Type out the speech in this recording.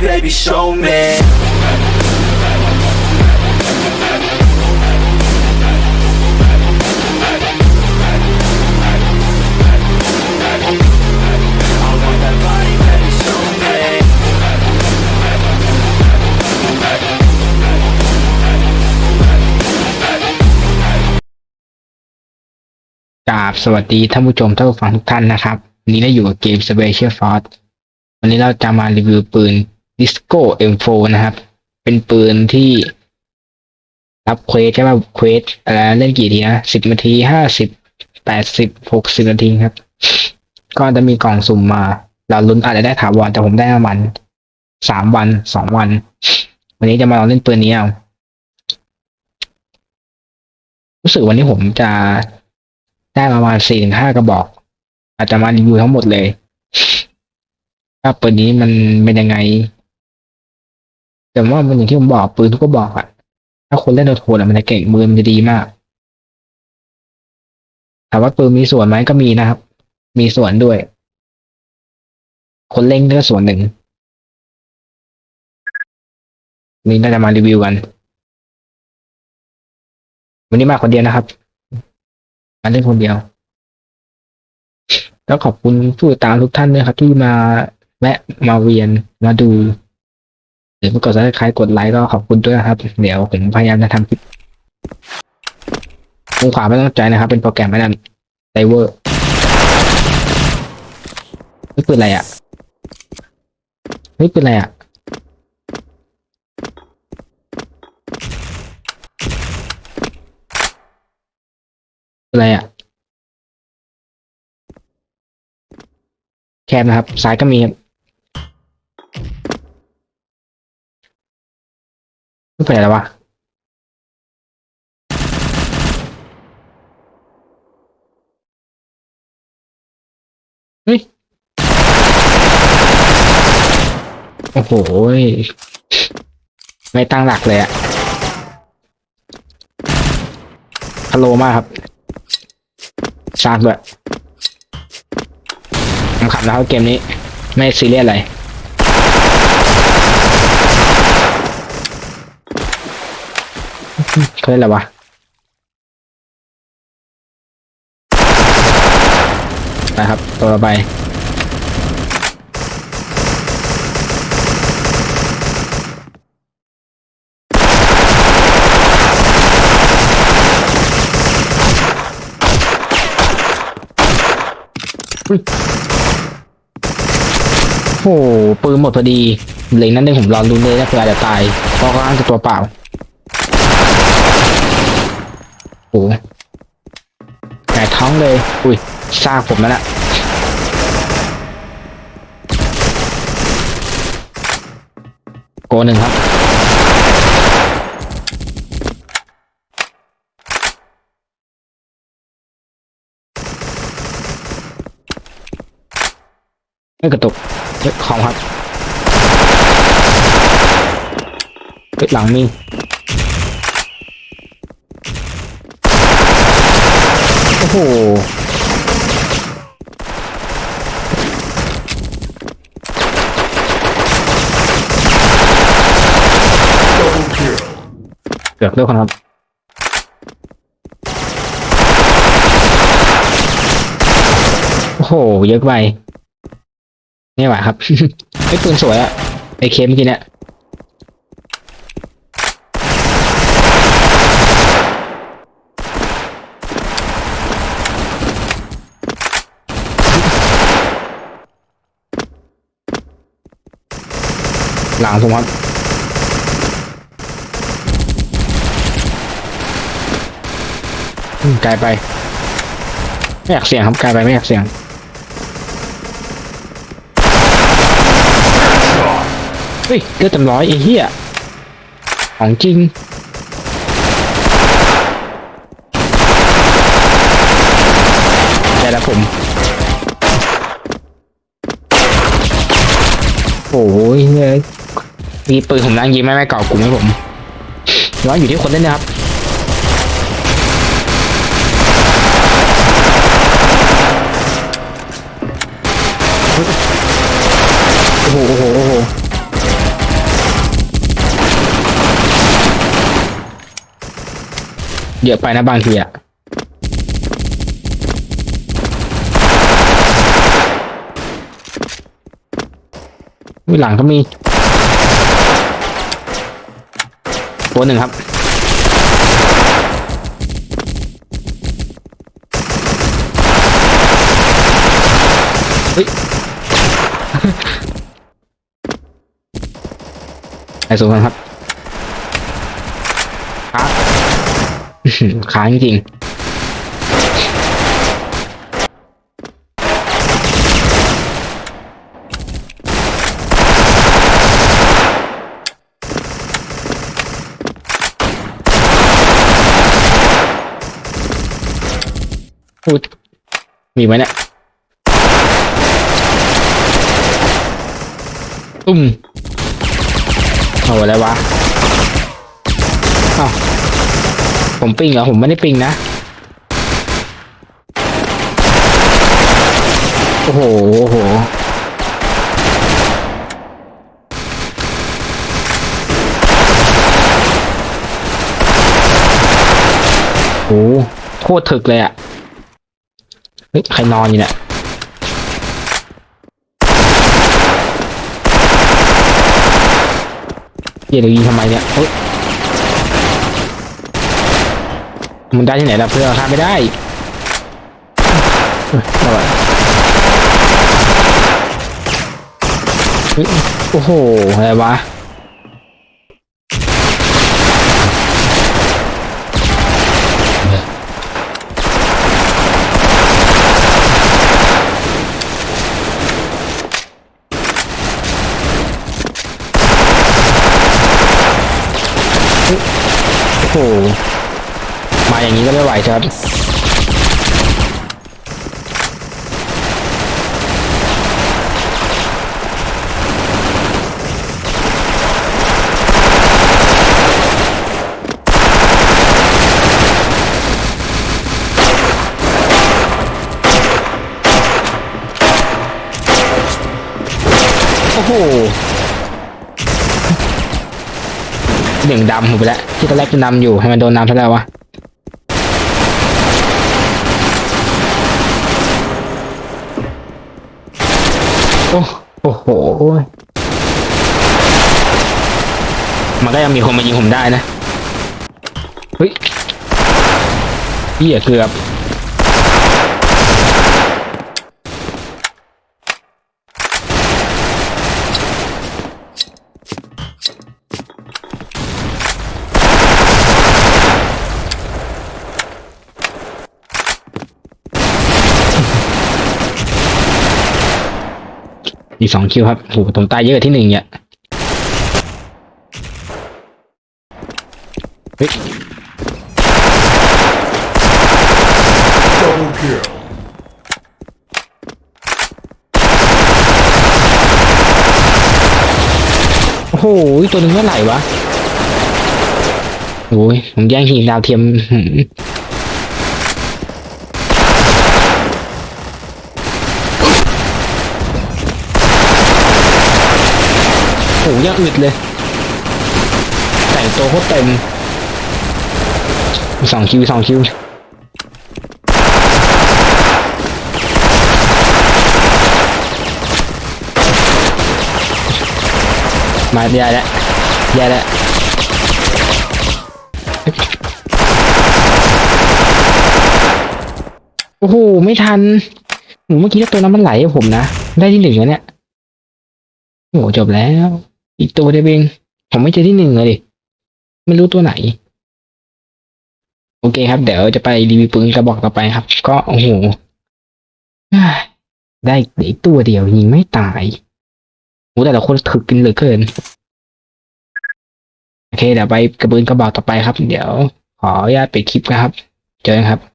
baby, show me. กราบสวัสดีท่านผู้ชมท่านผู้ฟังทุกท่านนะครับ วันนี้เราอยู่กับเกม Special Force วันนี้เราจะมารีวิวปืน Disco M4 นะครับ เป็นปืนที่รับเควสใช่ป่ะเควสอะไรเล่นกี่ทีนะสิบนาทีห้าสิบแปดสิบหกสิบนาทีครับ ก็จะมีกล่องสุ่มมา เราลุ้นอาจจะได้ถาวรแต่ผมได้ประมาณสามวันสองวัน วันนี้จะมาลองเล่นปืนนี้เอารู้สึกวันนี้ผมจะได้ประมาณสี่ถึงห้ากระบอก อาจจะมารีวิวทั้งหมดเลยว่าปืนนี้มันเป็นยังไง แต่ว่ามันอย่างที่ผมบอกปืนทุกกระบอกอะถ้าคนเล่นโทนอะมันจะเก่งมือมันจะดีมากถามว่าปืนมีส่วนไหมก็มีนะครับ มีส่วนด้วย คนเล่นก็ส่วนหนึ่งวันนี้น่าจะมารีวิวกัน วันนี้มาคนเดียวนะครับมาเล่นคนเดียว แล้วขอบคุณผู้ติดตามทุกท่านด้วยครับ ที่มาแวะมาเวียนมาดู หรือมากดซับสไครต์กดไลค์ก็ขอบคุณด้วยนะครับ เดี๋ยวผมพยายามจะทำคลิปมุมขวาไม่ต้องใจนะครับ เป็นโปรแกรมไม่นั่นไดเวอร์นี่ปืนอะไรอะนี่ปืนอะไรอะอะไรอะ แคบนะครับ ซ้ายก็มีครับ ไม่เป็นไรแล้ววะเฮ้ย โอ้โห ไม่ตั้งหลักเลยอะฮัลโหลมากครับซากด้วยผมขับนะครับเกมนี้ ไม่ซีเรียสอะไร เคยอะไรวะนะครับตัวไปโอ้โหปืนหมดพอดี เลยนั้นเองผมรอรุนเลยนะเผื่ออาจจะตายเพราะเขาอ้างจะตัวเปล่า โอ้โหแก่ท้องเลย อุ้ยซากผมนั่นแหละโกหนึ่งครับ ไม่กระตุกเฮ้ยของครับเฮ้ยหลังมี โอ้โหเกือบเลิกคนครับโอ้โห เยอะไปไม่ไหวครับไอ้ปืนสวยอะไอเคเมื่อกี้เนี่ย หลังผมครับไกลไป ไม่อยากเสี่ยงครับไกลไปไม่อยากเสี่ยงเฮ้ยเลือดเต็มร้อยไอ้เหี้ยของจริงได้แล้วผมโอ้ยเฮ้ย มีปืนผมนั่งยิงแม่แม่เก่ากลุ่มผมร้อนอยู่ที่คนเล่นนะครับโอ้โหโอ้โหโอ้โหเยอะไปนะบางทีอะหลังก็มี ตัวหนึ่งครับ เฮ้ย ไอ้สูงครับครับค้างจริง มีไหมเนี่ยตุ้มเอาอะไรวะอ้าวผมปิงเหรอ ผมไม่ได้ปิงนะ โอ้โห โอ้โห โอ้โหโคตรถึกเลยอะ ฮ้ยใครนอนอยู่เนี่ยเดี๋ยวยิงทำไมเนี่ยเฮ้ยมันได้ที่ไหนล่ะเพื่อนข้าไม่ได้เฮ้ยอะไรเฮ้ยโอ้โห อะไรวะ มาอย่างนี้ก็ไม่ไหวครับ โอ้โห หนึ่งดำผมไปแล้วที่ตอนแรกจะนำอยู่ให้มันโดนน้ำเท่าไหร่วะโอ้โอ้โหมันก็ยังมีคนมายิงผมได้นะเฮ้ยเหี้ยเกือบ อีกสองคิวครับโหผมตายเยอะกว่าที่หนึ่งเนี่ยเฮ้ย Double kill. โอ้โหตัวหนึ่งเท่าไหร่วะโอ้ยผมแย่งหินดาวเทียม หืมโอ้โหยังอึดเลย แต่งตัวโคตรเต็มสองคิวสองคิวมาแย่แล้วแย่แล้วโอ้โห ไม่ทันโอ้โหเมื่อกี้ถ้าตัวนั้นมันไหลผมนะ ได้ที่หนึ่งแล้วเนี่ย โอ้โหจบแล้ว อีกตัวเดียวเองผมไม่เจอที่หนึ่งเลยดิไม่รู้ตัวไหน โอเคครับ เดี๋ยวจะไปรีวิวปืนกระบอกต่อไปครับ ก็โอ้โหได้อีกตัวเดียวยิงไม่ตายโอ้แต่ละคนถึกกันเหลือเกินโอเคเดี๋ยวไปกระเบือนกระบอกต่อไปครับ เดี๋ยวขออนุญาตปิดคลิปนะครับ เจอกันครับ